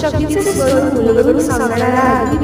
शक्तीचे स्वरूप मूलभूत सांगणारा